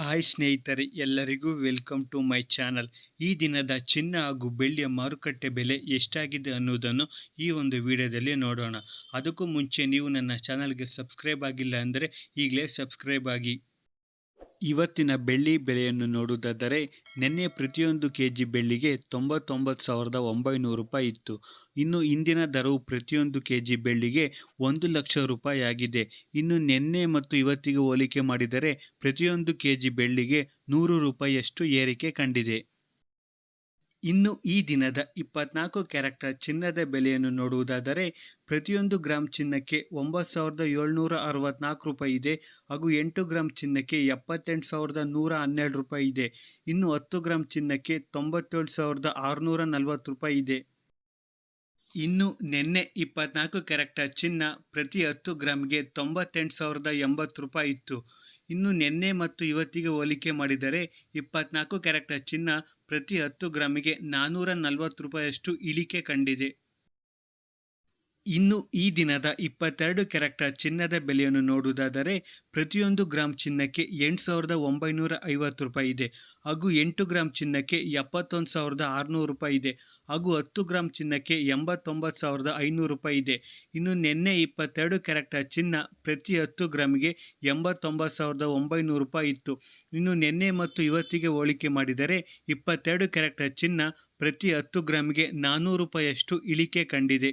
Hi ಸ್ನೇಹಿತರೆ, ಎಲ್ಲರಿಗೂ welcome to my channel. ಈ ದಿನದ ಚಿನ್ನ ಹಾಗೂ ಬೆಳ್ಳಿಯ ಮಾರುಕಟ್ಟೆ ಬೆಲೆ ಎಷ್ಟಾಗಿದೆ ಅನ್ನೋದನ್ನು ಈ ಒಂದು ವಿಡಿಯೋದಲ್ಲಿ ನೋಡೋಣ. ಅದಕ್ಕೂ ಮುಂಚೆ ನೀವು ನನ್ನ ಚಾನಲ್ಗೆ ಸಬ್ಸ್ಕ್ರೈಬ್ ಆಗಿಲ್ಲ ಅಂದರೆ ಈಗಲೇ ಸಬ್ಸ್ಕ್ರೈಬ್ ಆಗಿ. ಇವತ್ತಿನ ಬೆಳ್ಳಿ ಬೆಲೆಯನ್ನು ನೋಡುವುದಾದರೆ ನಿನ್ನೆ ಪ್ರತಿಯೊಂದು ಕೆ ಜಿ ಬೆಳ್ಳಿಗೆ ತೊಂಬತ್ತೊಂಬತ್ತು ಸಾವಿರದ ಒಂಬೈನೂರು ರೂಪಾಯಿ ಇತ್ತು. ಇನ್ನು ಇಂದಿನ ದರವು ಪ್ರತಿಯೊಂದು ಕೆ ಜಿ ಬೆಳ್ಳಿಗೆ ಒಂದು ಲಕ್ಷ ರೂಪಾಯಿ ಆಗಿದೆ. ಇನ್ನು ನಿನ್ನೆ ಮತ್ತು ಇವತ್ತಿಗೆ ಹೋಲಿಕೆ ಮಾಡಿದರೆ ಪ್ರತಿಯೊಂದು ಕೆ ಜಿ ಬೆಳ್ಳಿಗೆ ನೂರು ರೂಪಾಯಿಯಷ್ಟು ಏರಿಕೆ ಕಂಡಿದೆ. ಇನ್ನು ಈ ದಿನದ ಇಪ್ಪತ್ನಾಲ್ಕು ಕ್ಯಾರೆಕ್ಟರ್ ಚಿನ್ನದ ಬೆಲೆಯನ್ನು ನೋಡುವುದಾದರೆ ಪ್ರತಿಯೊಂದು ಗ್ರಾಮ್ ಚಿನ್ನಕ್ಕೆ ಒಂಬತ್ತು ಸಾವಿರದ ಏಳ್ನೂರ ಅರವತ್ನಾಲ್ಕು ರೂಪಾಯಿ ಇದೆ ಹಾಗೂ ಎಂಟು ಗ್ರಾಮ್ ಚಿನ್ನಕ್ಕೆ ಎಪ್ಪತ್ತೆಂಟು ಸಾವಿರದ ನೂರ ಹನ್ನೆರಡು ರೂಪಾಯಿ ಇದೆ. ಇನ್ನು ಹತ್ತು ಗ್ರಾಮ್ ಚಿನ್ನಕ್ಕೆ ತೊಂಬತ್ತೇಳು ಸಾವಿರದ ಆರುನೂರ ನಲವತ್ತು ರೂಪಾಯಿ ಇದೆ. ಇನ್ನು ನಿನ್ನೆ ಇಪ್ಪತ್ನಾಲ್ಕು ಕ್ಯಾರೆಕ್ಟರ್ ಚಿನ್ನ ಪ್ರತಿ ಹತ್ತು ಗ್ರಾಮ್ಗೆ ತೊಂಬತ್ತೆಂಟು ಸಾವಿರದ ಎಂಬತ್ತು ರೂಪಾಯಿ ಇತ್ತು. ಇನ್ನು ನಿನ್ನೆ ಮತ್ತು ಇವತ್ತಿಗೆ ಹೋಲಿಕೆ ಮಾಡಿದರೆ ಇಪ್ಪತ್ನಾಲ್ಕು ಕ್ಯಾರೆಕ್ಟರ್ ಚಿನ್ನ ಪ್ರತಿ ಹತ್ತು ಗ್ರಾಮಿಗೆ ನಾನ್ನೂರ ನಲವತ್ತು ರೂಪಾಯಿಯಷ್ಟು ಇಳಿಕೆ ಕಂಡಿದೆ. ಇನ್ನು ಈ ದಿನದ ಇಪ್ಪತ್ತೆರಡು ಕ್ಯಾರೆಕ್ಟರ್ ಚಿನ್ನದ ಬೆಲೆಯನ್ನು ನೋಡುವುದಾದರೆ ಪ್ರತಿಯೊಂದು ಗ್ರಾಮ್ ಚಿನ್ನಕ್ಕೆ ಎಂಟು ಸಾವಿರದ ಒಂಬೈನೂರ ಐವತ್ತು ರೂಪಾಯಿ ಇದೆ. ಹಾಗೂ ಎಂಟು ಗ್ರಾಮ್ ಚಿನ್ನಕ್ಕೆ ಎಪ್ಪತ್ತೊಂದು ಸಾವಿರದ ಆರುನೂರು ರೂಪಾಯಿ ಇದೆ. ಹಾಗೂ ಹತ್ತು ಗ್ರಾಮ್ ಚಿನ್ನಕ್ಕೆ ಎಂಬತ್ತೊಂಬತ್ತು ಸಾವಿರದ ಐನೂರು ರೂಪಾಯಿ ಇದೆ. ಇನ್ನು ನಿನ್ನೆ ಇಪ್ಪತ್ತೆರಡು ಕ್ಯಾರೆಕ್ಟರ್ ಚಿನ್ನ ಪ್ರತಿ ಹತ್ತು ಗ್ರಾಮಿಗೆ ಎಂಬತ್ತೊಂಬತ್ತು ಸಾವಿರದ ಒಂಬೈನೂರು ರೂಪಾಯಿ ಇತ್ತು. ಇನ್ನು ನಿನ್ನೆ ಮತ್ತು ಇವತ್ತಿಗೆ ಹೋಲಿಕೆ ಮಾಡಿದರೆ ಇಪ್ಪತ್ತೆರಡು ಕ್ಯಾರೆಕ್ಟರ್ ಚಿನ್ನ ಪ್ರತಿ ಹತ್ತು ಗ್ರಾಮ್ಗೆ ನಾನ್ನೂರು ರೂಪಾಯಿಯಷ್ಟು ಇಳಿಕೆ ಕಂಡಿದೆ.